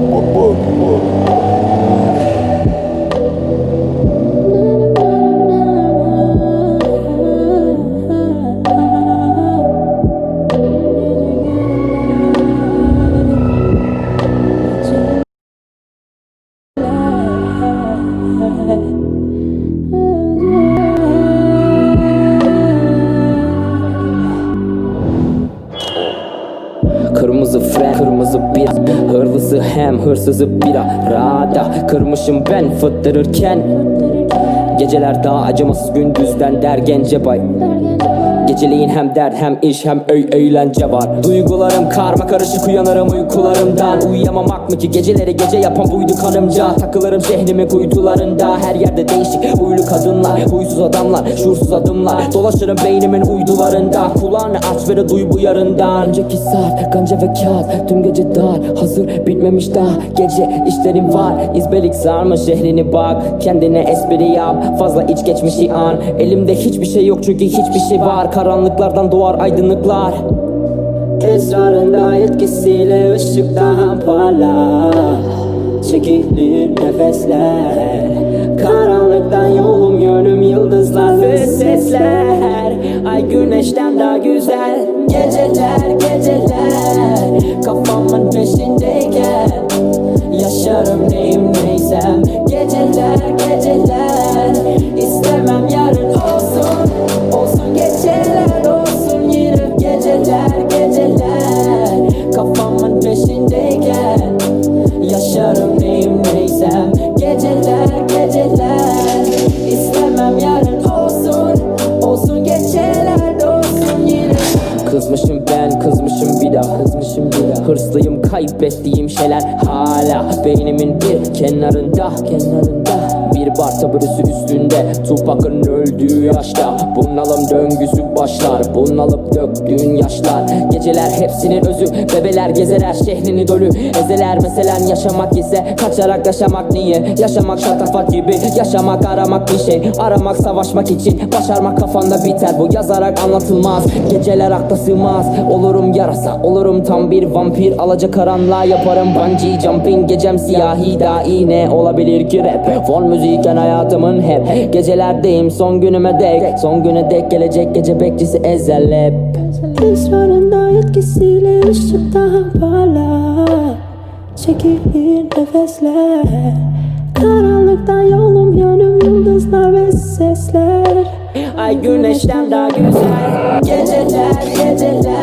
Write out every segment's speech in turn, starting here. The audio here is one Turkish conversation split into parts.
Kırmızı fren, kırmızı bir Hırlısı hem hırsızı bir arada Kırmışım ben fıttırırken Geceler daha acımasız gündüzden der gence bay. Geceleyin hem dert hem iş hem öy eğlence var. Duygularım karma karışık uyanırım uykularımdan Uyuyamamak mı ki? Geceleri gece yapan buydu kanımca Takılırım şehrimin kuytularında. Her yerde değişik huylu kadınlar Huysuz adamlar, şuursuz adımlar. Dolaşırım beynimin uydularında. Kulağını aç ve duy bu yarından Önceki saat, ganca ve kağıt. Tüm gece dar, hazır bitmemiş daha. Gece işlerim var, izbelik sarma şehrini bak. Kendine espri yap, fazla iç geçmişi an. Elimde hiçbir şey yok çünkü hiçbir şey var. Karanlıklardan doğar aydınlıklar. Esrarında etkisiyle ışık daha parlak. Çekilir nefesler. Karanlıktan yolum yönüm yıldızlar ve sesler. Ay güneşten daha güzel. Geceler geceler. Kafamın peşindeyken Yaşarım neyim neysem. Geceler geceler kaybettiğim şeyler hala Beynimin bir kenarında Kenarında bir bar taburesi üstünde. Tupac'ın öldüğü yaşta Bunalım döngüsü başlar. Bunalıp döktüğün yaşlar. Geceler hepsinin özü Bebeler gezer her şehrini dölü Ezeler meselen yaşamak ise Kaçarak yaşamak niye? Yaşamak şatafat gibi Yaşamak aramak bir şey. Aramak savaşmak için Başarmak kafanda biter. Bu yazarak anlatılmaz. Geceler akla sığmaz. Olurum yarasa Olurum tam bir vampir. Alaca karanlığa yaparım bungee jumping. Gecem siyahi dahi ne olabilir ki rap. Fon müzikken hayatımın hep Gecelerdeyim. Son günüme dek Son güne dek gelecek gece bekçisi ezel hep. Esrarında etkisiyle ışık daha parlak. Çekilir nefesler. Karanlıktan yolum yönüm yıldızlar ve sesler. Ay güneşten daha güzel. Geceler geceler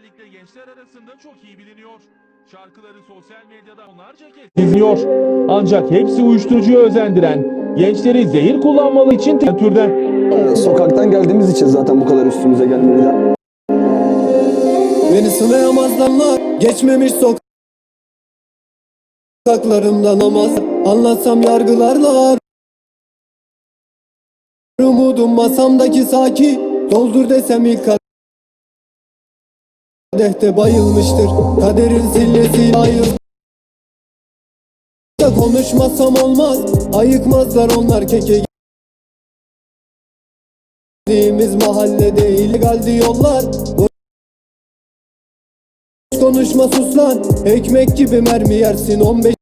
özellikle gençler arasında çok iyi biliniyor. Şarkıları sosyal medyada onlarca kez izliyor. Ancak hepsi uyuşturucuya özendiren, gençleri zehir kullanmalı için türden. Sokaktan geldiğimiz için zaten bu kadar üstümüze gelmediler. Beni sınayamaz damlar Geçmemiş sokaklarımdan namaz Anlatsam yargılarlar Umudum masamdaki saki Doldur desem ilk kadehte bayılmıştır. Kaderin sillesi ayır Konuşmasam olmaz. Ayıkmazlar onlar keke Gittiğimiz mahallede illegaldi yollar. Konuşma sus lan. Ekmek gibi mermi yersin. 15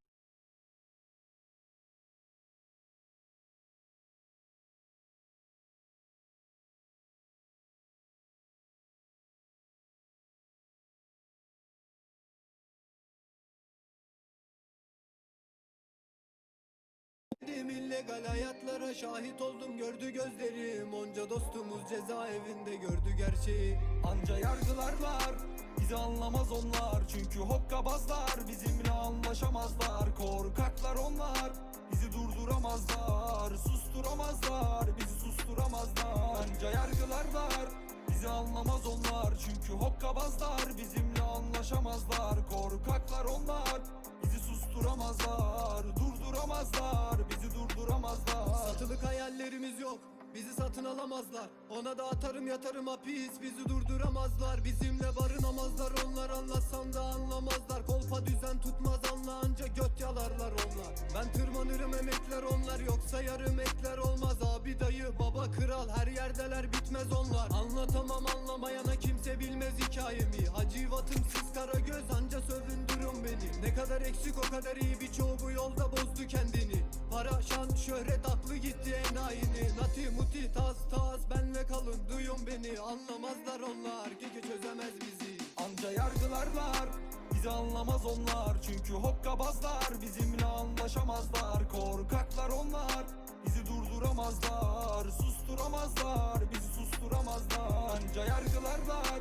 Benim illegal hayatlara şahit oldum gördü gözlerim. Onca dostumuz cezaevinde gördü gerçeği. Anca yargılarlar Bizi anlamaz onlar. Çünkü hokkabazlar Bizimle anlaşamazlar. Korkaklar onlar Bizi durduramazlar. Susturamazlar Bizi susturamazlar. Anca yargılarlar Bizi anlamaz onlar. Çünkü hokkabazlar Bizimle anlaşamazlar. Korkaklar onlar susturamazlar Durduramazlar Bizi durduramazlar. Satılık hayallerimiz yok Bizi satın alamazlar. Ona da atarım yatarım hapis Bizi durduramazlar. Bizimle barınamazlar Onlar anlatsam da anlamazlar. Kolpa düzen tutmaz anla anca göt yalarlar onlar. Ben tırmanırım emekler onlar Yoksa yarım ekler olmaz. Abi dayı baba kral her yerdeler bitmez onlar. Anlatamam anlamayana kimse bilmez hikayemi. Hacivatım siz kara göz eksik o kadar iyi birçoğu bu yolda bozdu kendini. Para şan şöhret aklı gitti enayini. Nati muti tas tas benle kalın duyun beni. Anlamazlar onlar keke çözemez bizi. Anca yargılarlar Bizi anlamaz onlar. Çünkü hokkabazlar Bizimle anlaşamazlar. Korkaklar onlar Bizi durduramazlar. Susturamazlar Bizi susturamazlar. Anca yargılarlar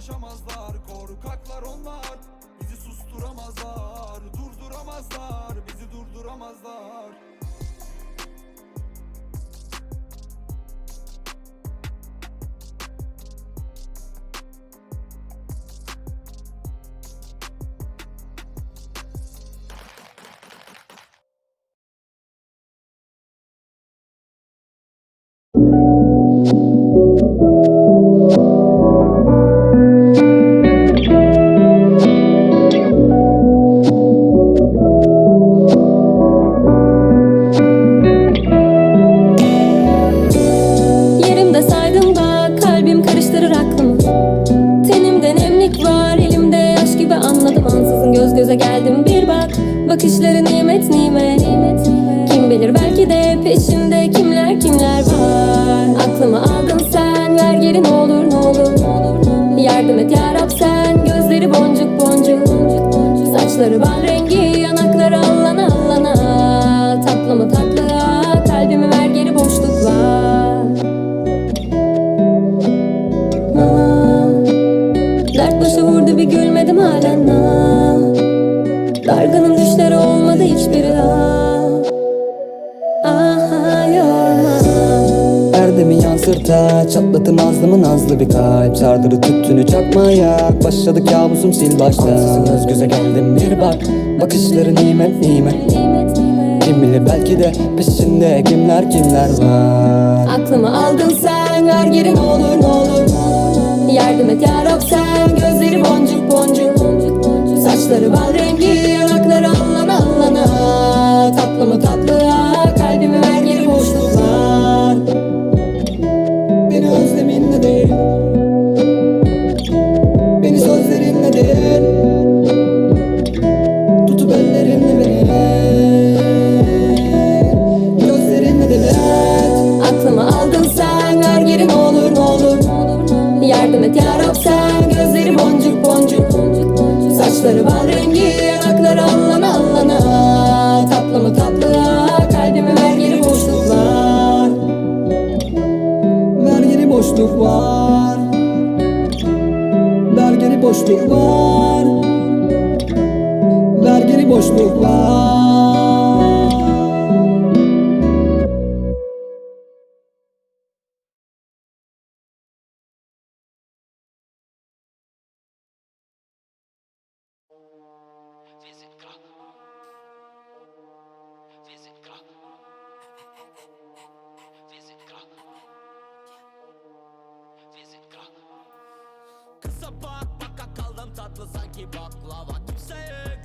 anlaşamazlar Korkaklar onlar. Bizi susturamazlar Durduramazlar Bizi durduramazlar belki de peşinde kimler kimler var? Aklımı aldın sen ver geri ne olur ne olur Yardım et yarab sen gözleri boncuk boncuk. Saçları bal rengi yanakları allana allana. Tatlı mı tatlı ah, kalbimi ver geri boşluk var. Dert başı vurdu bir gülmedim halen. Dargınım düşleri olmadı hiçbiri ah. Yansırta Çatlatın nazlımı nazlı bir kalp. Sardırı tüttünü çakmaya Başladı kabusum sil başta. Ansızın göz göze geldim bir bak Bakışları nimet nimet. Nimet nimet. Kim bilir belki de peşinde kimler kimler var. Aklımı aldın sen ver geri ne olur ne olur? Yardım et yarab sen gözleri boncuk boncuk. Saçları bal rengi yanakları boşluk var. Vergili boşluk var. Vergili boşluk var tatlı sanki baklava Kimseye